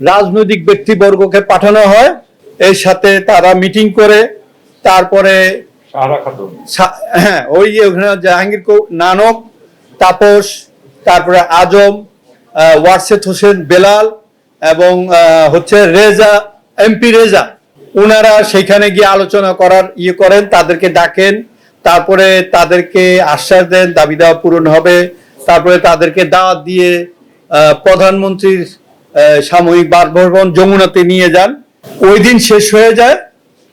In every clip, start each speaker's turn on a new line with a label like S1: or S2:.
S1: রাজনৈতিক ব্যক্তিবর্গকে পাঠানো হয়। এর সাথে তারা মিটিং করে তারপরে হ্যাঁ ওই ওখানে জাহাঙ্গীর নানক তাপস তারপরে আজম ওয়ারসেদ হোসেন বেলাল এবং হচ্ছে রেজা এমপি রেজা। ওনারা সেখানে গিয়ে আলোচনা করার ইয়ে করেন তাদেরকে ডাকেন তারপরে তাদেরকে আশ্বাস দেন দাবি দেওয়া পূরণ হবে তারপরে তাদেরকে দাওয়াত দিয়ে প্রধানমন্ত্রীর সাময়িক বাসভবন যমুনাতে নিয়ে যান। ওই দিন শেষ হয়ে যায়,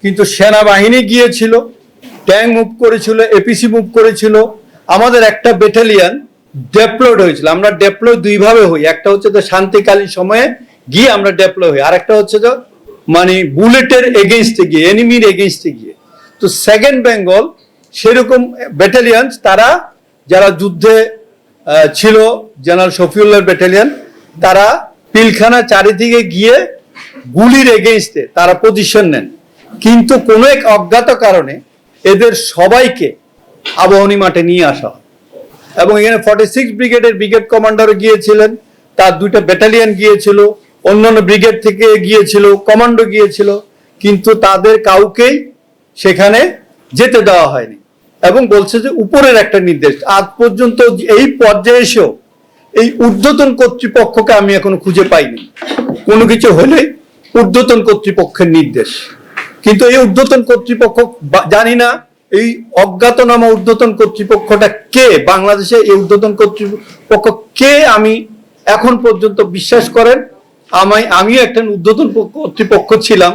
S1: কিন্তু সেনাবাহিনী গিয়েছিল, ট্যাঙ্ক মুভ করেছিল এপিসি মুভ করেছিল। আমাদের একটা ব্যাটালিয়ান ডেপ্লয়েড হয়েছিল। আমরা ডেপ্লয় দুইভাবে হই। একটা হচ্ছে যে শান্তিকালীন সময়ে গিয়ে আমরা ডেপ্লয় হই। আরেকটা হচ্ছে যে মানে বুলেটের এগেনস্টে গিয়ে এনিমির এগেনস্টে গিয়ে। তো সেকেন্ড বেঙ্গল সেরকম ব্যাটালিয়ান তারা, যারা যুদ্ধে ছিল জেনারেল শফিউল্লাহর ব্যাটালিয়ান তারা পিলখানা চারিদিকে গিয়ে গুলির এগেনস্টে তারা পজিশন নেন। কিন্তু কোনো এক অজ্ঞাত কারণে এদের সবাইকে আবাহনী মাঠে নিয়ে আসা হয়। এবং এখানে ফর্টি সিক্স ব্রিগেডের ব্রিগেড কমান্ডার গিয়েছিলেন, তার দুইটা ব্যাটালিয়ান গিয়েছিল, অন্যান্য ব্রিগেড থেকে গিয়েছিল, কমান্ডো গিয়েছিল, কিন্তু তাদের কাউকেই সেখানে যেতে দেওয়া হয়নি। এবং বলছে যে উপরের একটা নির্দেশ, আজ পর্যন্ত এই পর্যায়ে এসেও এই ঊর্ধ্বতন কর্তৃপক্ষকে আমি এখনও খুঁজে পাইনি। কোনো কিছু হলে ঊর্ধ্বতন কর্তৃপক্ষের নির্দেশ। কিন্তু এই ঊর্ধ্বতন কর্তৃপক্ষ জানি না, এই অজ্ঞাতনামা ঊর্ধ্বতন কর্তৃপক্ষটা কে? বাংলাদেশে এই ঊর্ধ্বতন কর্তৃপক্ষ কে? আমি এখন পর্যন্ত বিশ্বাস করেন, আমায়, আমিও একটা ঊর্ধ্বতন কর্তৃপক্ষ ছিলাম,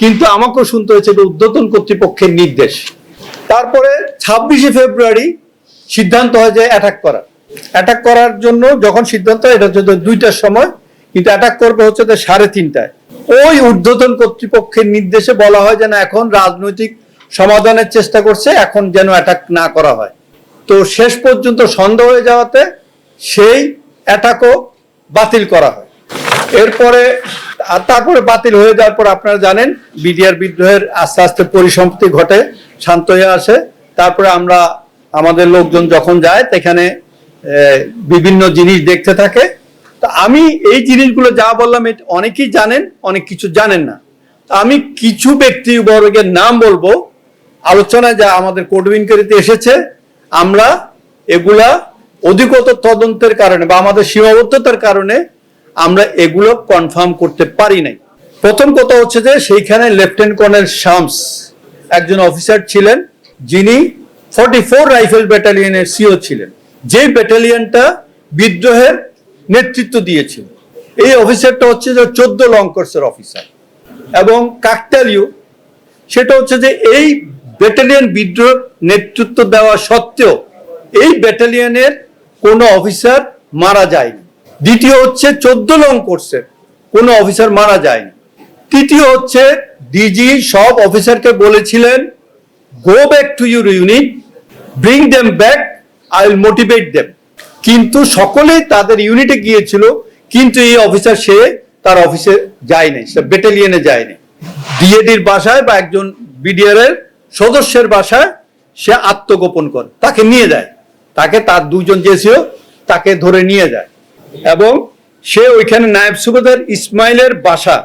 S1: কিন্তু আমাকেও শুনতে হয়েছে ঊর্ধ্বতন কর্তৃপক্ষের নির্দেশ। তারপরে ছাব্বিশে ফেব্রুয়ারি সিদ্ধান্ত হয় যে অ্যাটাক করার অ্যাটাক করার জন্য যখন সিদ্ধান্ত এটা হচ্ছে দুইটার সময়, কিন্তু অ্যাটাক করবে হচ্ছে যে সাড়ে তিনটায়। ওই ঊর্ধ্বতন কর্তৃপক্ষের নির্দেশে বলা হয় যেন এখন রাজনৈতিক সমাধানের চেষ্টা করছে, এখন যেন অ্যাটাক না করা হয়। তো শেষ পর্যন্ত সন্দেহ হয়ে যাওয়াতে সেই অ্যাটাকও বাতিল করা হয়। এরপরে তারপরে বাতিল হয়ে যাওয়ার পর আপনারা জানেন, বিডিআর বিদ্রোহের আস্তে আস্তে পরিসমাপ্তি ঘটে, শান্ত হয়ে আসে। তারপরে আমরা, আমাদের লোকজন যখন যায়, সেখানে বিভিন্ন জিনিস দেখতে থাকে। তা আমি এই জিনিসগুলো যা বললাম অনেকেই জানেন, অনেক কিছু জানেন না। আমি কিছু ব্যক্তি বর্গের নাম বলব। আলোচনায় যা আমাদের কোর্ট ইনকোয়ারিতে এসেছে, আমরা এগুলা অধিকতর তদন্তের কারণে বা আমাদের সীমাবদ্ধতার কারণে আমরা এগুলো কনফার্ম করতে পারি নাই। প্রথম কথা হচ্ছে যে, সেইখানে লেফটেন্যান্ট কর্নেল শামস একজন অফিসার ছিলেন, যিনি ফর্টি ফোর রাইফেল ব্যাটালিয়নের সিও ছিলেন। যে ব্যাটালিয়নটা বিদ্রোহের নেতৃত্ব দিয়েছিল, এই অফিসারটা হচ্ছে যে চোদ্দ লং কোর্সের অফিসার এবং কাকতালিও সেটা হচ্ছে যে এই ব্যাটালিয়ন বিদ্রোহ নেতৃত্ব দেওয়া সত্ত্বেও এই ব্যাটালিয়নের কোনো অফিসার মারা যায়নি। দ্বিতীয় হচ্ছে চোদ্দ লং কোর্সের কোনো অফিসার মারা যায়নি। তৃতীয় হচ্ছে ডিজি সব অফিসারকে বলেছিলেন go back to your unit bring them back I will motivate them কিন্তু সকলেই তাদের ইউনিটে গিয়েছিল, কিন্তু এই অফিসার সে তার অফিসে যায়নি, সে ব্যাটালিয়নে যায়নি। ডিএডির বাসায় বা একজন বিডিআর এর সদস্যের বাসায় সে আত্মগোপন করে, তাকে নিয়ে যায়। তাকে তার দুজন জেসিও তাকে ধরে নিয়ে যায়। এবং সে ওইখানে নায়েব সুবেদার ইসমাইলের বাসা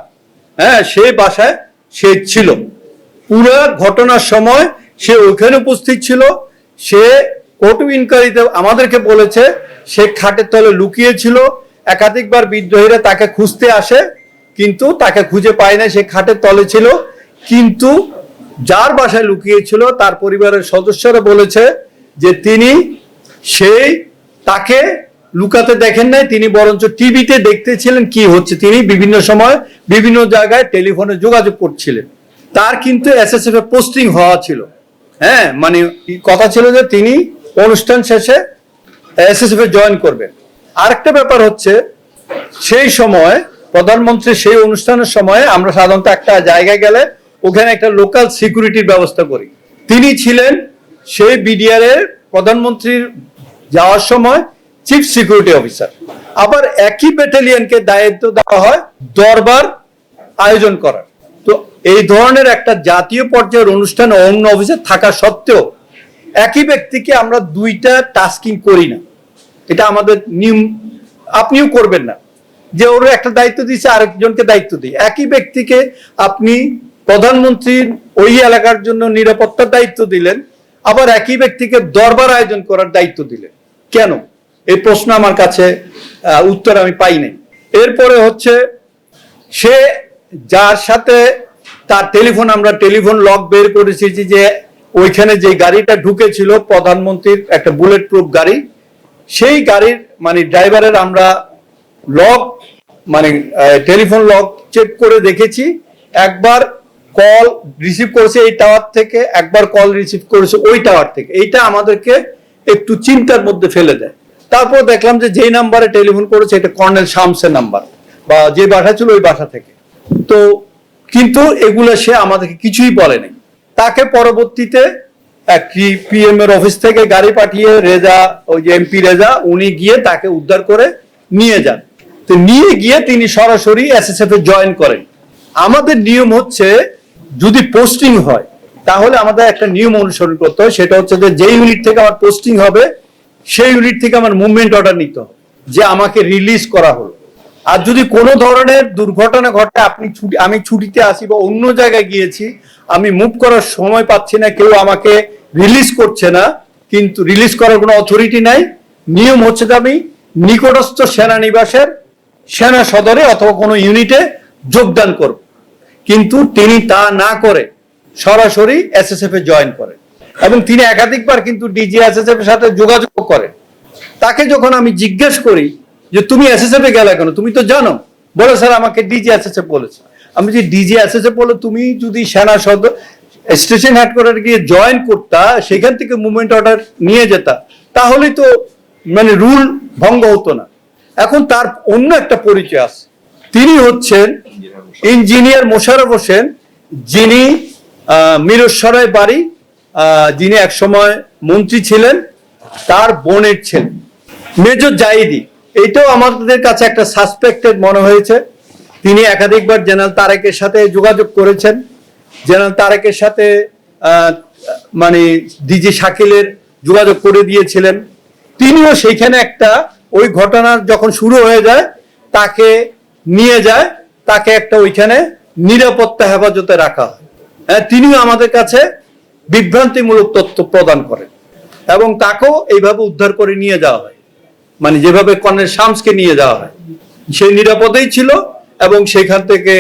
S1: হ্যাঁ সেই বাসায় সে ছিল। পুরো ঘটনার সময় সে ওইখানে উপস্থিত ছিল, সে কোর্ট ইনকোয়ারিতে আমাদেরকে বলেছে সে খাটের তলে লুকিয়েছিল, একাধিকবার বিদ্রোহীরা তাকে খুঁজতে আসে, কিন্তু তাকে খুঁজে পায় না সে খাটের তলে ছিল, কিন্তু যার বাসায় লুকিয়েছিল, তার পরিবারের সদস্যরা বলেছে যে তিনি সেই তাকে লুকাতে দেখেন নাই, তিনি বরঞ্চ টিভিতে দেখতেছিলেন কি হচ্ছে, তিনি বিভিন্ন সময় বিভিন্ন জায়গায় টেলিফোনে যোগাযোগ করছিলেন। তার কিন্তু এসএসএফ এ পোস্টিং হওয়া ছিল। হ্যাঁ মানে কথা ছিল যে তিনি অনুষ্ঠান শেষে এসএসএফ এ জয়েন করবেন আরেকটা ব্যাপার হচ্ছে, সেই সময়, প্রধানমন্ত্রী সেই অনুষ্ঠানের সময় আমরা সাধারণত একটা জায়গায় গেলে ওখানে একটা লোকাল সিকিউরিটির ব্যবস্থা করি। তিনি ছিলেন সেই বিডিআর এর প্রধানমন্ত্রীর যাওয়ার সময় চিফ সিকিউরিটি অফিসার আবার একই ব্যাটালিয়নকে দায়িত্ব দেওয়া হয় দরবার আয়োজন করার। তো এই ধরনের একটা জাতীয় পর্যায়ের অনুষ্ঠানে অন্য অফিসার থাকা সত্ত্বেও একই ব্যক্তিকে আমরা দুইটা টাস্কিং করি না। এটা আমাদের নিয়ম, আপনিও করবেন না। যে ওর একটা দায়িত্ব দিচ্ছে আরেকজনকে দায়িত্ব দিই। একই ব্যক্তিকে আপনি প্রধানমন্ত্রীর ওই এলাকার জন্য নিরাপত্তার দায়িত্ব দিলেন, আবার একই ব্যক্তিকে দরবার আয়োজন করার দায়িত্ব দিলেন। কেন? এই প্রশ্ন আমার কাছে উত্তর আমি পাই নাই। এরপরে হচ্ছে, সে যার সাথে তার টেলিফোন আমরা টেলিফোন লক বের করেছি যে ওইখানে যে গাড়িটা ঢুকেছিল প্রধানমন্ত্রীর একটা বুলেট প্রুফ গাড়ি, সেই গাড়ির মানে ড্রাইভারের আমরা লক মানে টেলিফোন লক চেক করে দেখেছি। একবার কল রিসিভ করেছে এই টাওয়ার থেকে, একবার কল রিসিভ করেছে ওই টাওয়ার থেকে। এইটা আমাদেরকে একটু চিন্তার মধ্যে ফেলে দেয়। তারপর দেখলাম যে যেই নাম্বারে টেলিফোন করেছে, এটা কর্নেল শামসের নাম্বার বা যে বাসা ছিল ওই বাসা থেকে। তো, কিন্তু এগুলো সে আমাদেরকে কিছুই বলেনি। তাকে পরবর্তীতে পিএম এর অফিস থেকে গাড়ি পাঠিয়ে রেজা, ওই যে এমপি রেজা, উনি গিয়ে তাকে উদ্ধার করে নিয়ে যান। তো নিয়ে গিয়ে তিনি সরাসরি এসএসএফ এ জয়েন করেন। আমাদের নিয়ম হচ্ছে, যদি পোস্টিং হয়, তাহলে আমাদের একটা নিয়ম অনুসরণ করতে হয়। সেটা হচ্ছে যে যে ইউনিট থেকে আমার পোস্টিং হবে, সেই ইউনিট থেকে আমার মুভমেন্ট অর্ডার নিতে হবে। যে আমাকে রিলিজ করা হলো। আর যদি কোনো ধরনের দুর্ঘটনা ঘটে, আপনি ছুটি, আমি ছুটিতে আসি বা অন্য জায়গায় গিয়েছি, আমি মুভ করার সময় পাচ্ছি না, কেউ আমাকে রিলিজ করছে না, কিন্তু রিলিজ করার কোনো অথরিটি নাই। নিয়ম হচ্ছে যে আমি নিকটস্থ সেনানিবাসের সেনা সদরে অথবা কোনো ইউনিটে যোগদান করব। কিন্তু তিনি তা না করে সরাসরি এসএসএফ এ জয়েন করেন এবং তিনি একাধিকবার কিন্তু ডিজি এসএসএফ এর সাথে যোগাযোগ করেন। তাকে যখন আমি জিজ্ঞেস করি যে তুমি এসএসএফ এ গেলে কেন? তুমি তো জানো। বলে স্যার আমাকে ডিজি এসএসএফ বলেছে। আমি যে ডিজি এসএসএফ বলে তুমি যদি সেনা সদর স্টেশন হেডকোয়ার্টার গিয়ে জয়েন করতা সেখান থেকে মুভমেন্ট অর্ডার নিয়ে যেতা তাহলেই তো মানে রুল ভঙ্গ হতো না। এখন তার অন্য একটা পরিচয় আছে। তিনি হচ্ছেন ইঞ্জিনিয়ার মোশাররফ হোসেন যিনি আহ, মিরসরাই বাড়ি যিনি একসময় মন্ত্রী ছিলেন তার বোনের ছেলে। মেজর জাইদি। এইটাও আমাদের কাছে একটা সাসপেক্টেড মনে হয়েছে। তিনি একাধিকবার জেনারেল তারেকের সাথে যোগাযোগ করেছেন। জেনারেল তারেকের সাথে মানে ডিজি শাকিলের যোগাযোগ করে দিয়েছিলেন। তিনিও সেইখানে একটা ওই ঘটনার যখন শুরু হয়ে যায় তাকে নিয়ে যায় তাকে একটা ওইখানে নিরাপত্তা হেফাজতে রাখা হয়। হ্যাঁ, তিনিও আমাদের কাছে বিভ্রান্তিমূলক তথ্য প্রদান করেন। এবং তাকেও এইভাবে উদ্ধার করে নিয়ে যাওয়া হয়। মানে যেভাবে কর্নেল শামসকে নিয়ে যাওয়া হয়, সে নিরাপদেই ছিল এবং সেখান থেকে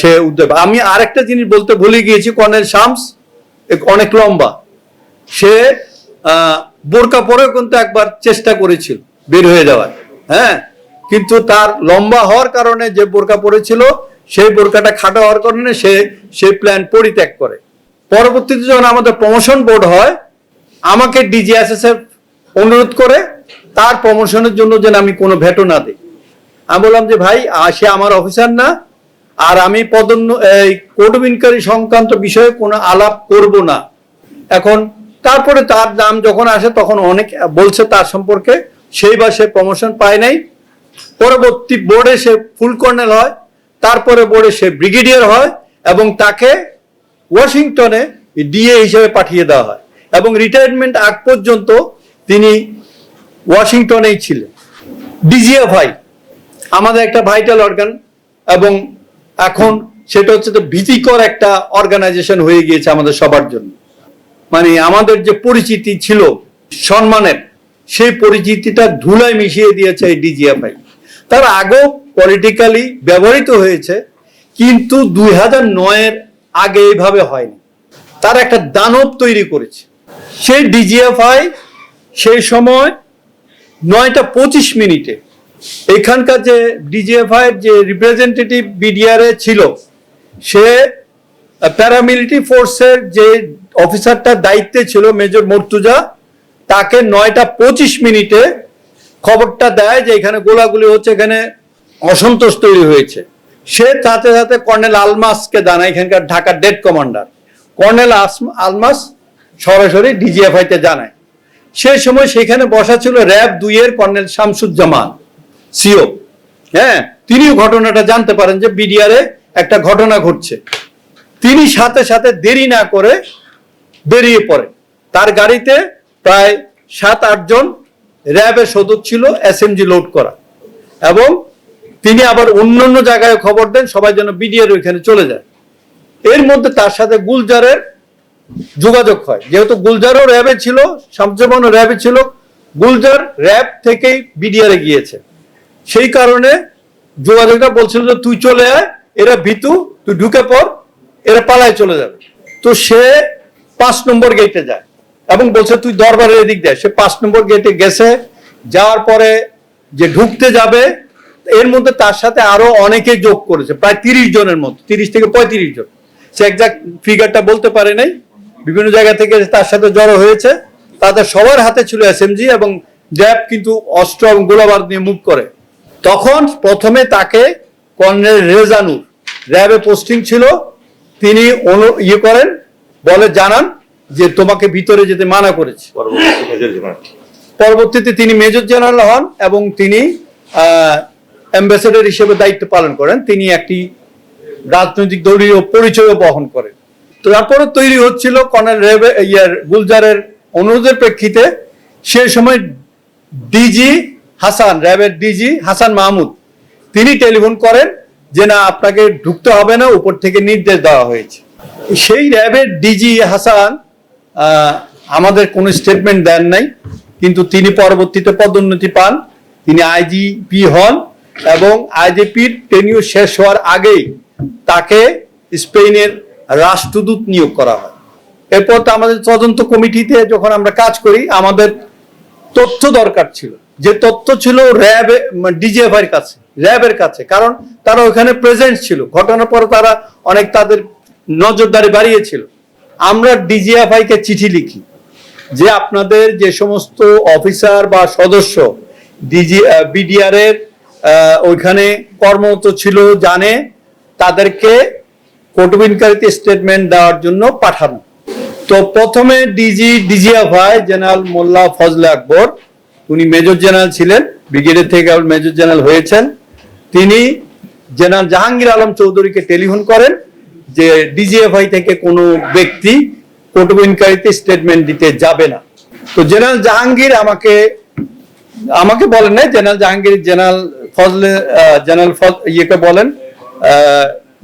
S1: সে উদ্ধার আমি আরেকটা জিনিস বলতে ভুলে গিয়েছি, কর্নেল শামস অনেক লম্বা। সে বোরকা পরেও কিন্তু একবার চেষ্টা করেছিল বের হয়ে যাওয়ার হ্যাঁ? কিন্তু তার লম্বা হওয়ার কারণে যে বোরকা পরেছিল, সেই বোরকাটা খাটো হওয়ার কারণে সে সেই প্ল্যান পরিত্যাগ করে। পরবর্তীতে যখন আমাদের প্রমোশন বোর্ড হয়, আমাকে ডিজিএসএসএফ অনুরোধ করে তার প্রমোশনের জন্য যেন আমি কোনো ভেটো না দিই। আমি বললাম যে, ভাই সে আমার অফিসার না, আর আমি পদন্য এই ইনকোয়ারি সংক্রান্ত বিষয়ে কোনো আলাপ করব না। এখন, তারপরে তার নাম যখন আসে, তখন অনেক বলছে তার সম্পর্কে, সেই বা সে প্রমোশন পায় নাই। পরবর্তী বোর্ডে সে ফুল কর্নেল হয়, তারপরে বোর্ডে সে ব্রিগেডিয়ার হয়, এবং তাকে ওয়াশিংটনে ডিএ হিসেবে পাঠিয়ে দেওয়া হয়। এবং রিটায়ারমেন্ট আগ পর্যন্ত তিনি ওয়াশিংটনেই ছিলেন ডিজিএফআই আমাদের একটা ভাইটাল অর্গান এবং এখন সেটা হচ্ছে তো ভীতিকর একটা অর্গানাইজেশন হয়ে গিয়েছে আমাদের সবার জন্য। মানে আমাদের যে পরিচিতি ছিল, সম্মানের, সেই পরিচিতিটা ধুলায় মিশিয়ে দিয়েছে এই ডিজিএফআই তার আগেও পলিটিক্যালি ব্যবহৃত হয়েছে, কিন্তু দুই হাজার নয়ের আগে এইভাবে হয়নি। তার একটা দানব তৈরি করেছে। সেই ডিজিএফআই সেই সময় নয়টা পঁচিশ মিনিটে। এখানকার যে ডিজিএফআই যে রিপ্রেজেন্টেটিভ বিডিআর ছিল, সে প্যারামিলিটারি ফোর্সের যে অফিসারটার দায়িত্বে ছিল মেজর মর্তুজা, তাকে নয়টা পঁচিশ মিনিটে খবরটা দেয় যে এখানে গোলাগুলি হচ্ছে, এখানে অসন্তোষ তৈরি হয়েছে। সে সাথে সাথে কর্নেল আলমাসকে জানায়, এখানকার ঢাকার ডেড কমান্ডার কর্নেল আলমাস সরাসরি ডিজিএফআই তে জানায়। সেই সময় সেখানে বসা ছিল র্যাব দুইয়ের কর্নেল শামসুজ্জামান, সিও। হ্যাঁ তিনিও ঘটনাটা জানতে পারেন যে বিডিআরে একটা ঘটনা ঘটছে। তিনি সাথে সাথে দেরি না করে বেরিয়ে পড়েন তার গাড়িতে প্রায় সাত আটজন র্যাবের সদস্য ছিল এসএমজি লোড করা। এবং তিনি আবার অন্য অন্য জায়গায় খবর দেন, সবাই যেন বিডিআর ওইখানে চলে যায়। এর মধ্যে তার সাথে গুলজারের যোগাযোগ হয়। যেহেতু গুলজারও র্যাবে ছিল শামসুমান র্যাবে ছিল, গুলজার র্যাব থেকেই বিডিআরে গিয়েছে। সেই কারণে যোগাযোগটা বলছিল যে, তুই চলে আয়, এরা ভীতু, তুই ঢুকে পড়, এরা পালায় চলে যাবে। তো সে পাঁচ নম্বর গেটে যায় এবং বলছে, তুই দরবারের এদিক দেয় সে পাঁচ নম্বর গেটে গেছে, যাওয়ার পরে যে ঢুকতে যাবে, এর মধ্যে তার সাথে আরও অনেকে যোগ করেছে, প্রায় তিরিশ জনের মতো, তিরিশ থেকে পঁয়ত্রিশ জন। সে একজাক্ট ফিগারটা বলতে পারে নাই। বিভিন্ন জায়গা থেকে তার সাথে জড়ো হয়েছে। তাদের সবার হাতে ছিল এসএমজি এবং র্যাব কিন্তু অস্ত্র এবং গোলাবারুদ নিয়ে মুভ করে। তখন প্রথমে তাকে কর্নেল রেজানুর র্যাবে পোস্টিং ছিল। তিনি অনু- ইয়ে করেন বলে জানান যে তোমাকে ভিতরে যেতে মানা করেছে। পরবর্তীতে তিনি মেজর জেনারেল হন এবং তিনি অ্যাম্বাসেডর হিসেবে দায়িত্ব পালন করেন। তিনি একটি রাজনৈতিক দলীয় পরিচয়ও বহন করেন। তারপরে তৈরি হচ্ছিল কর্নেল রেবে ইয়ার গুলজারের অনুরোধের প্রেক্ষিতে সেই সময় ডিজি হাসান, র্যাবের ডিজি হাসান মাহমুদ, তিনি টেলিফোন করেন যে না, আপনাকে ঢুকতে হবে না, উপর থেকে নির্দেশ দেওয়া হয়েছে। সেই র্যাবের ডিজি হাসান আমাদের কোনো স্টেটমেন্ট দেন নাই, কিন্তু তিনি পরবর্তীতে পদোন্নতি পান। তিনি আইজিপি হন এবং আইজিপির টেনিউ শেষ হওয়ার আগেই তাকে স্পেনের রাষ্ট্রদূত নিয়োগ করা হয়। এরপর তো আমাদের তদন্ত কমিটিতে যখন আমরা কাজ করি, আমাদের তথ্য দরকার ছিল। যে তথ্য ছিল র্যাব ডিজিএফআই এর কাছে, র্যাবের কাছে, কারণ তারা ওখানে প্রেজেন্ট ছিল। ঘটনার পর তারা অনেক তাদের নজরদারি বাড়িয়েছিল। আমরা ডিজিএফআই কে চিঠি লিখি যে আপনাদের যে সমস্ত অফিসার বা সদস্য ডিজি বিডিআর এর ওইখানে কর্মরত ছিল, জানে, তাদেরকে কটবিনকারীতে স্টেটমেন্ট দেওয়ার জন্য পাঠানো। তো প্রথমে DG DGFI general Molla Fazle Akbar, উনি মেজর জেনারেল ছিলেন, ব্রিগেডের থেকে আবার মেজর জেনারেল হয়েছেন। তিনি জেনারেল জাহাঙ্গীর আলম চৌধুরীকে টেলিফোন করেন যে ডিজিএফআই থেকে কোনো ব্যক্তি কটবিনকারীতে স্টেটমেন্ট দিতে যাবে না। তো জেনারেল জাহাঙ্গীর আমাকে আমাকে বলেন নাই general Jahangir, general Fazle general ফজ- ইয়েকে বলেন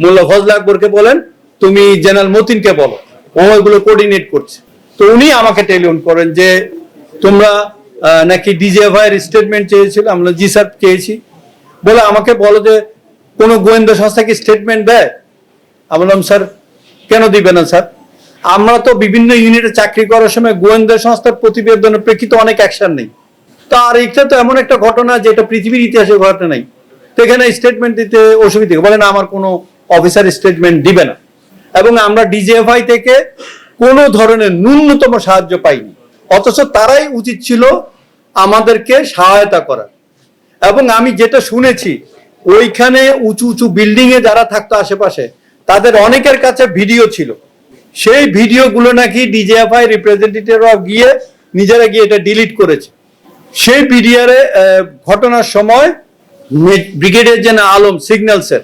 S1: মোল্লা ফজলে আকবরকে বলেন, তুমি জেনারেল মতিনকে বলো। ও এগুলো কোঅর্ডিনেট করছে। তো উনি আমাকে টেলিফোন করেন যে, তোমরা নাকি ডিজিএফআই এর স্টেটমেন্ট চেয়েছিল? আমরা জি স্যার চেয়েছি। বলে আমাকে বলো যে, কোনো গোয়েন্দা সংস্থা কি স্টেটমেন্ট দেয়? আমি বললাম, স্যার, কেন দিবে না স্যার? আমরা তো বিভিন্ন ইউনিটে চাকরি করার সময় গোয়েন্দা সংস্থার প্রতিবেদনের প্রেক্ষিতে অনেক অ্যাকশন নেই। তার এটা তো এমন একটা ঘটনা যেটা পৃথিবীর ইতিহাসে ঘটনা নাই। তো এখানে স্টেটমেন্ট দিতে অসুবিধা। বলে, না, আমার কোনো অফিসার স্টেটমেন্ট দিবে না। এবং আমরা ডিজিএফআই থেকে কোনো ধরনের ন্যূনতম সাহায্য পাইনি। অথচ তারাই উচিত ছিল আমাদেরকে সহায়তা করা এবং আমি যেটা শুনেছি, ওইখানে উঁচু উঁচু বিল্ডিং এ যারা থাকতো আশেপাশে, তাদের অনেকের কাছে ভিডিও ছিল। সেই ভিডিওগুলো নাকি ডিজিএফআই রিপ্রেজেন্টেটিভরা গিয়ে নিজেরা গিয়ে এটা ডিলিট করেছে। সেই পিডিআরে ঘটনার সময় ব্রিগেডিয়ার জেনারেল আলম সিগন্যালসের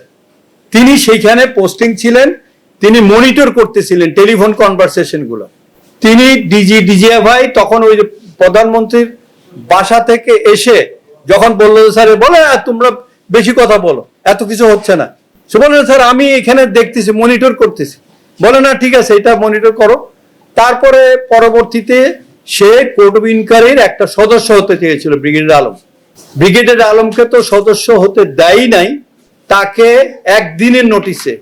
S1: তিনি সেইখানে পোস্টিং ছিলেন তিনি মনিটর করতেছিলেন টেলিফোন কনভারসেশনগুলো। তিনি ডিজি ডিজিএফআই তখন ওই প্রধানমন্ত্রীর বাসা থেকে এসে যখন বলল স্যার বলে "আহ, তোমরা বেশি কথা বলো এত কিছু হচ্ছে না। সে বলে স্যার আমি এখানে দেখতেছি মনিটর করতেছি। বলে না ঠিক আছে এটা মনিটর করো। তারপরে পরবর্তীতে সে কোর্ট অফ ইনকোয়ারির একটা সদস্য হতে চেয়েছিল ব্রিগেডিয়ার আলম ব্রিগেডিয়ার আলমকে তো সদস্য হতে দেয় নাই তাকে একদিনের নোটিশে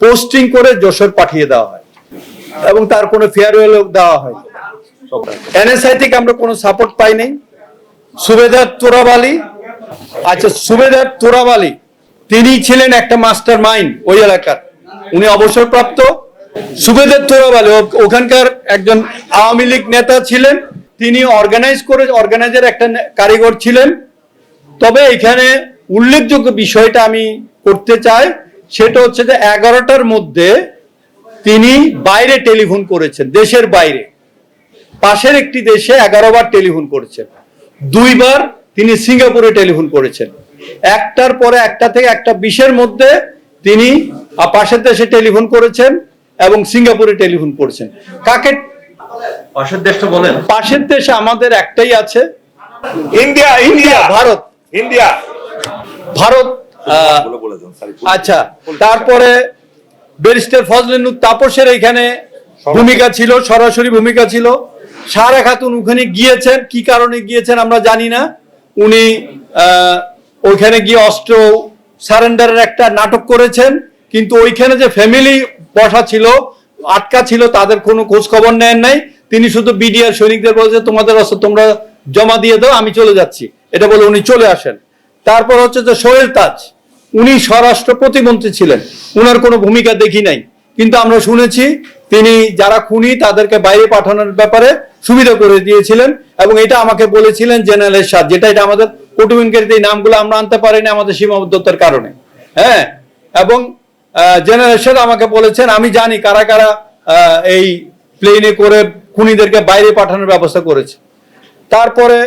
S1: পোস্টিং করে যশোর পাঠিয়ে দেওয়া হয় এবং তার কোনো ফেয়ারওয়েল দেওয়া হয় এনএসআই থেকে আমরা কোনো সাপোর্ট পাই নাই। সুবেদার তোরাবালি আচ্ছা সুবেদার তোরাবালি, তিনি ছিলেন একটা মাস্টার মাইন্ড ওই এলাকার। উনি অবসরপ্রাপ্ত। সুবেদার তোরাবালি ওখানকার একজন আওয়ামী লীগ নেতা ছিলেন। তিনি অর্গানাইজ করে অর্গানাইজার একটা কারিগর ছিলেন। তবে এখানে উল্লেখযোগ্য বিষয়টা আমি করতে চাই সেটা হচ্ছে যে এগারোটার মধ্যে তিনি বাইরে টেলিফোন করেছেন দেশের বাইরে। পাশের একটি দেশে এগারো বার টেলিফোন করেছেন। দুইবার তিনি সিঙ্গাপুরে টেলিফোন করেছেন। একটার পরে একটা থেকে একটা বিশের মধ্যে তিনি পাশের দেশে টেলিফোন করেছেন এবং সিঙ্গাপুরে টেলিফোন করেছেন। কাকে
S2: পাশের দেশটা বলেন।
S1: পাশের দেশে আমাদের একটাই আছে।
S2: India India
S1: Bharat.
S2: India.
S1: Bharat আচ্ছা তারপরে ব্যারিস্টার ফজলেনুর তাপসের এখানে ভূমিকা ছিল সরাসরি ভূমিকা ছিল। সারা খাতুন ওখানে গিয়েছেন কি কারণে গিয়েছেন আমরা জানি না। উনি ওইখানে গিয়ে অস্ত্র সারেন্ডারের একটা নাটক করেছেন কিন্তু ওইখানে যে ফ্যামিলি বসা ছিল আটকা ছিল তাদের কোনো খোঁজ খবর নেন নাই। তিনি শুধু বিডিআর সৈনিকদের বলছে তোমাদের অস্ত্র তোমরা জমা দিয়ে দাও আমি চলে যাচ্ছি। এটা বলে উনি চলে আসেন। তারপর হচ্ছে যে সোহেল তাজ, উনি স্বরাষ্ট্র প্রতিমন্ত্রী ছিলেন। উনার কোনো ভূমিকা দেখি নাই। কিন্তু আমরা শুনেছি তিনি যারা খুনি, তাদেরকে বাইরে পাঠানোর ব্যাপারে সুবিধা করে দিয়েছিলেন এবং এটা আমাকে বলেছিলেন জেনারেল এরশাদ, যেটা এটা আমাদের কুটুমিনকারীতে এই নামগুলো আমরা আনতে পারিনি আমাদের সীমাবদ্ধতার কারণে। হ্যাঁ? এবং জেনারেল এরশাদ আমাকে বলেছেন, আমি জানি কারা কারা এই প্লেনে করে খুনিদেরকে বাইরে পাঠানোর ব্যবস্থা করেছে। তারপরে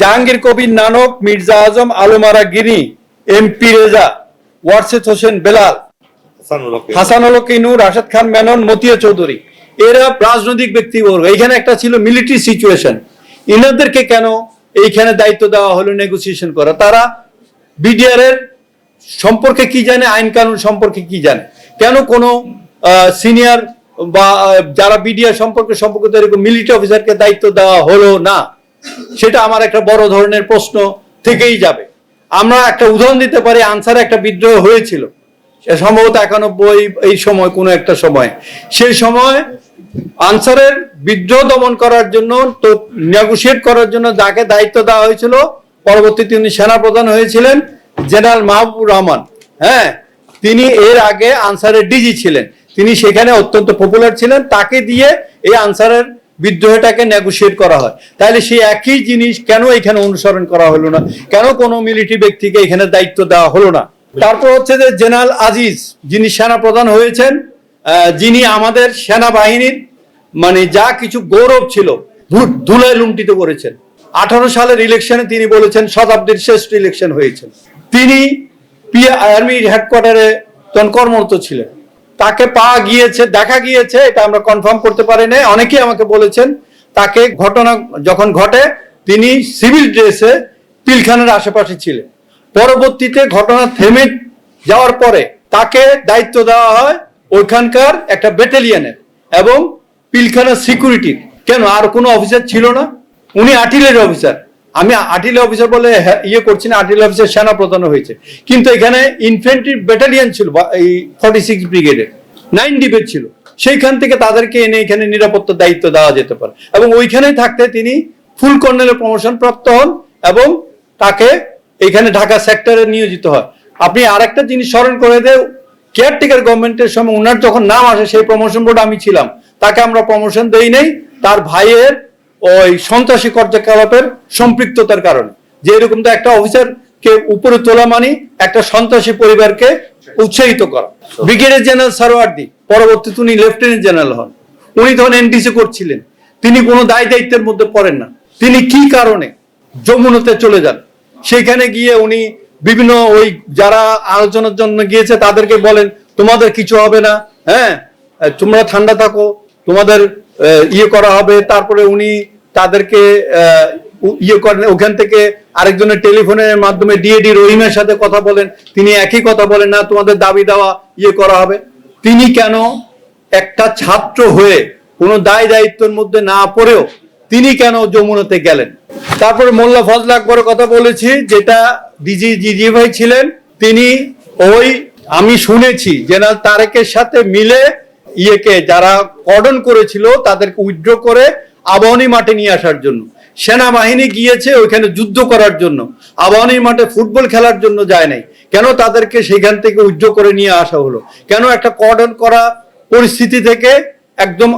S2: জাহাঙ্গীর কবির।
S1: নানক মির্জা আজম আলমারা গিনি এমপি রেজা ওয়ারসেদ হোসেন বেলাল
S2: হাসানুল
S1: কিনুর রাশেদ খান মেনন মতিয়া চৌধুরী। এরা রাজনৈতিক ব্যক্তিবর্গ। এখানে একটা ছিল মিলিটারি সিচুয়েশন। ইনাদেরকে কেন এইখানে দায়িত্ব দেওয়া হলো নেগোসিয়েশন করা? তারা বিডিআর এর সম্পর্কে কি জানে আইন কানুন সম্পর্কে কি জানে? কেন কোনো সিনিয়র বা যারা বিডিআর সম্পর্কে সম্পর্কিত এরকম মিলিটারি অফিসারকে দায়িত্ব দেওয়া হলো না? সেটা আমার একটা বড় ধরনের প্রশ্ন থেকেই যাবে। আমরা একটা উদাহরণ দিতে পারি আনসারে একটা বিদ্রোহ হয়েছিল। সম্ভবত একানব্বই এই সময়, কোনো একটা সময়। সেই সময় আনসারের বিদ্রোহ দমন করার জন্য, তো নেগোসিয়েট করার জন্য যাকে দায়িত্ব দেওয়া হয়েছিল, পরবর্তীতে তিনি সেনাপ্রধান হয়েছিলেন, জেনারেল মাহবুব রহমান। হ্যাঁ তিনি এর আগে আনসারের ডিজি ছিলেন। তিনি সেখানে অত্যন্ত পপুলার ছিলেন। তাকে দিয়ে এই আনসারের বিদ্রোহটাকে নেগোসিয়েট করা হয়। তাহলে সেই একই জিনিস কেন এখানে অনুসরণ করা হলো না? কেন কোনো মিলিটারি ব্যক্তিকে এখানে দায়িত্ব দেওয়া হলো না? তারপর হচ্ছে যে জেনারেল আজিজ যিনি সেনা প্রধান হয়েছেন যিনি আমাদের সেনাবাহিনীর মানে যা কিছু গৌরব ছিল ধুলায় লুণ্ঠিত করেছেন। আঠারো সালের ইলেকশনে তিনি বলেছেন, শতাব্দীর শ্রেষ্ঠ ইলেকশন হয়েছে। তিনি আর্মি হেডকোয়ার্টারে তখন কর্মরত ছিলেন। তাকে পাওয়া গিয়েছে, দেখা গিয়েছে, এটা আমরা কনফার্ম করতে পারি না অনেকেই আমাকে বলেছেন, তাকে ঘটনা যখন ঘটে, তিনি সিভিল ড্রেসে পিলখানের আশেপাশে ছিলেন। পরবর্তীতে ঘটনা থেমে যাওয়ার পরে তাকে দায়িত্ব দেওয়া হয় ওইখানকার একটা ব্যাটালিয়নের এবং পিলখানার সিকিউরিটির কেন? আর কোনো অফিসার ছিল না। উনি আর্টিলারি অফিসার আমি আর্টিলারি অফিসার বলে ইয়ে করছি না আর্টিলারি অফিসার সেনা প্রধান হয়েছে। কিন্তু এখানে ইনফেন্ট্রি ব্যাটালিয়ান ছিল এই ফর্টি সিক্স ব্রিগেডের নাইন ডিবেট ছিল। সেইখান থেকে তাদেরকে এনে এখানে নিরাপত্তার দায়িত্ব দেওয়া যেতে পারে। এবং ওইখানেই থাকতে তিনি ফুল কর্নেলের প্রমোশন প্রাপ্ত হন এবং তাকে এখানে ঢাকা সেক্টরে নিয়োজিত হয়। আপনি আরেকটা জিনিস স্মরণ করে দেও কেয়ারটেকার গভর্নমেন্টের সময় ওনার যখন নাম আসে, সেই প্রমোশন বোর্ড আমি ছিলাম। তাকে আমরা প্রমোশন দেই নাই, তার ভাইয়ের ওই সন্ত্রাসী কার্যকলাপের সম্পৃক্ততার কারণে। যে এরকম তো একটা অফিসারকে উপরে তোলা মানে একটা সন্ত্রাসী পরিবারকে উৎসাহিত করা। ব্রিগেডিয়ার জেনারেল সারোয়ার্দি পরবর্তীতে উনি লেফটেন্যান্ট জেনারেল হন। উনি তখন এনডিসি করছিলেন। তিনি কোনো দায় দায়িত্বের মধ্যে পড়েন না। তিনি কি কারণে যমুনাতে চলে যান? সেখানে গিয়ে উনি বিভিন্ন ওই যারা আলোচনার জন্য গিয়েছে তাদেরকে বলেন, তোমাদের কিছু হবে না হ্যাঁ? তোমরা ঠান্ডা থাকো, তোমাদের ইয়ে করা হবে, তারপরে উনি তাদেরকে ইয়ে করেন, ওখান থেকে আরেকজনের টেলিফোনের মাধ্যমে ডিএডি রহিমের সাথে কথা বলেন, তিনি একই কথা বলেন, না, তোমাদের দাবি দেওয়া ইয়ে করা হবে। তিনি কেন একটা ছাত্র হয়ে কোনো দায় দায়িত্বের মধ্যে না পড়েও তিনি কেন যমুনাতে গেলেন? তারপরে মোল্লা ফজল আকবরের কথা বলেছি, যেটা ডিজি জিজি ভাই ছিলেন, তিনি ওই, আমি শুনেছি, জেনারেল তারেকের সাথে মিলে ইয়েকে যারা কর্ডন করেছিল তাদেরকে উইথড্র করে আবাহনী মাঠে নিয়ে আসার জন্য। সেনাবাহিনী গিয়েছে ওইখানে যুদ্ধ করার জন্য। আবাহনী মাঠে ফুটবল খেলার জন্য যায় নাই। কেন তাদেরকে সেখান থেকে উইথড্র করে নিয়ে আসা হলো? কেন একটা কর্ডন করা পরিস্থিতি থেকে একদম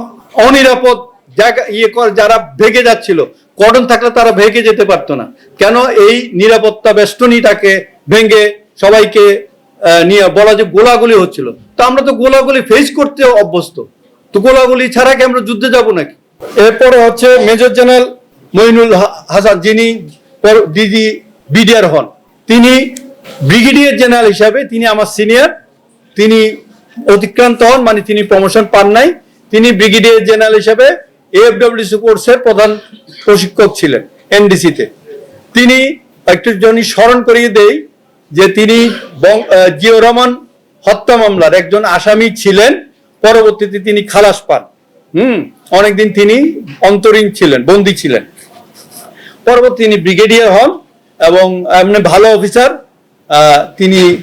S1: অনিরাপদ জায়গা ইয়ে কর, যারা ভেগে যাচ্ছিল, কর্ডন থাকলে তারা ভেগে যেতে পারতো না। কেন এই নিরাপত্তা বেষ্টনীটাকে ভেঙে সবাইকে নিয়ে বলা যে গোলাগুলি হচ্ছিল। তো আমরা তো গোলাগুলি ফেস করতে অভ্যস্ত। তো গোলাগুলি ছাড়া কি আমরা যুদ্ধে যাব নাকি? এরপরে হচ্ছে মেজর জেনারেল মইনুল হাসান, যিনি ডিজি বিডিআর হন। তিনি ব্রিগেডিয়ার জেনারেল হিসাবে তিনি আমার সিনিয়র। তিনি অতিক্রান্ত হন মানে তিনি প্রমোশন পান নাই। তিনি ব্রিগেডিয়ার জেনারেল হিসেবে এফডব্লিউসি কোর্সের প্রধান প্রশিক্ষক ছিলেন এনডিসিতে তিনি একটু জনই স্মরণ করিয়ে দেই যে তিনি বং- রহমান হত্যা মামলার একজন আসামি ছিলেন। পরবর্তীতে তিনি খালাস পান। হুম? অনেকদিন তিনি অন্তরীণ ছিলেন, বন্দী ছিলেন। পরবর্তী তিনি ব্রিগেডিয়ার হন এবং এমনি ভালো অফিসার তিনি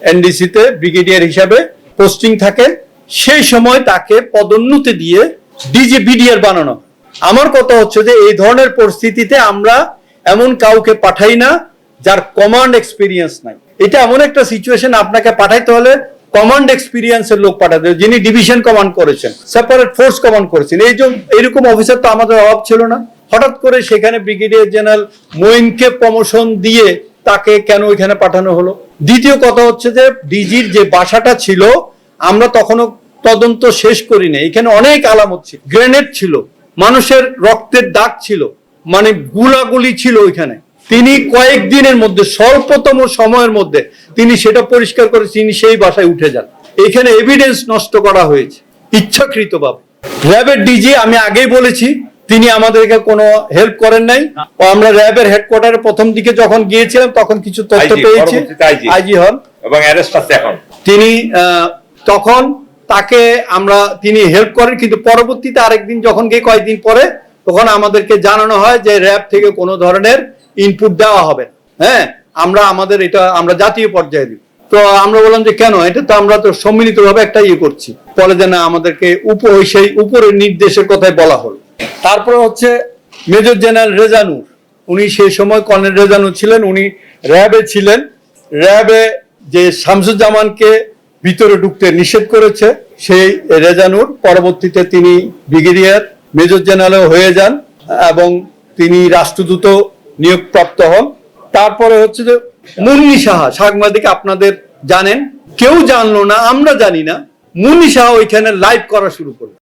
S1: এনডিসিতে ব্রিগেডিয়ার হিসাবে পোস্টিং থাকে। সেই সময় তাকে পদোন্নতি দিয়ে ডিজি বিডিআর বানানো আমার কথা হচ্ছে যে এই ধরনের পরিস্থিতিতে আমরা এমন কাউকে পাঠাই না যার কমান্ড এক্সপিরিয়েন্স নাই। এটা এমন একটা সিচুয়েশন আপনাকে পাঠাইতে হলে কমান্ড এক্সপিরিয়েন্সের লোক পাঠাতে যিনি ডিভিশন কমান্ড করেছেন সেপারেট ফোর্স কমান্ড করেছেন। এই যে এরকম অফিসার তো আমাদের অভাব ছিল না। হঠাৎ করে সেখানে ব্রিগেডিয়ার জেনারেল মঈনকে প্রমোশন দিয়ে তাকে কেন ওইখানে পাঠানো হলো? দ্বিতীয় কথা হচ্ছে যে ডিজির যে বাসাটা ছিল, আমরা তখনও তদন্ত শেষ করিনি এখানে অনেক আলামত ছিল গ্রেনেড ছিল, মানুষের রক্তের দাগ ছিল মানে গুলাগুলি ছিল ওইখানে। তিনি কয়েকদিনের মধ্যে স্বল্পতম সময়ের মধ্যে তিনি সেটা পরিষ্কার করে তিনি সেই বাসায় উঠে যান। এখানে এভিডেন্স নষ্ট করা হয়েছে ইচ্ছাকৃতভাবে। র্যাবের ডিজি আমি আগেই বলেছি তিনি আমাদেরকে কোনো হেল্প করেন নাই। আমরা র্যাবের হেডকোয়ার্টারে প্রথম দিকে যখন গিয়েছিলাম তখন কিছু তথ্য পেয়েছি। আইজি হন।
S2: এবং অ্যারেস্ট আছে এখন।
S1: তিনি আহ, তখন তাকে আমরা তিনি হেল্প করেন কিন্তু পরবর্তীতে আরেকদিন যখন গিয়ে কয়েকদিন পরে তখন আমাদেরকে জানানো হয় যে র্যাব থেকে কোনো ধরনের ইনপুট দেওয়া হবে। হ্যাঁ? আমরা আমাদের এটা, আমরা জাতীয় পর্যায়ে দিব। তো আমরা বললাম যে কেন? এটা তো আমরা তো সম্মিলিতভাবে একটা ইয়ে করছি। বলে যে না, আমাদেরকে উপ ওই সেই উপরের নির্দেশের কথাই বলা হলো। তারপরে হচ্ছে মেজর জেনারেল রেজানুর উনি সেই সময় কর্নেল রেজানু ছিলেন, উনি র্যাবে ছিলেন। র্যাবে যে শামসুজ্জামানকে ভিতরে ঢুকতে নিষেধ করেছে, সেই রেজানুর পরবর্তীতে তিনি ব্রিগেডিয়ার মেজর জেনারেল হয়ে যান এবং তিনি রাষ্ট্রদূত নিয়োগপ্রাপ্ত হন। তারপরে হচ্ছে যে মুন্নি সাহা, সাংবাদিক আপনাদের জানেন। কেউ জানলো না, আমরা জানি না। মুন্নি সাহা ওইখানে লাইভ করা শুরু করল।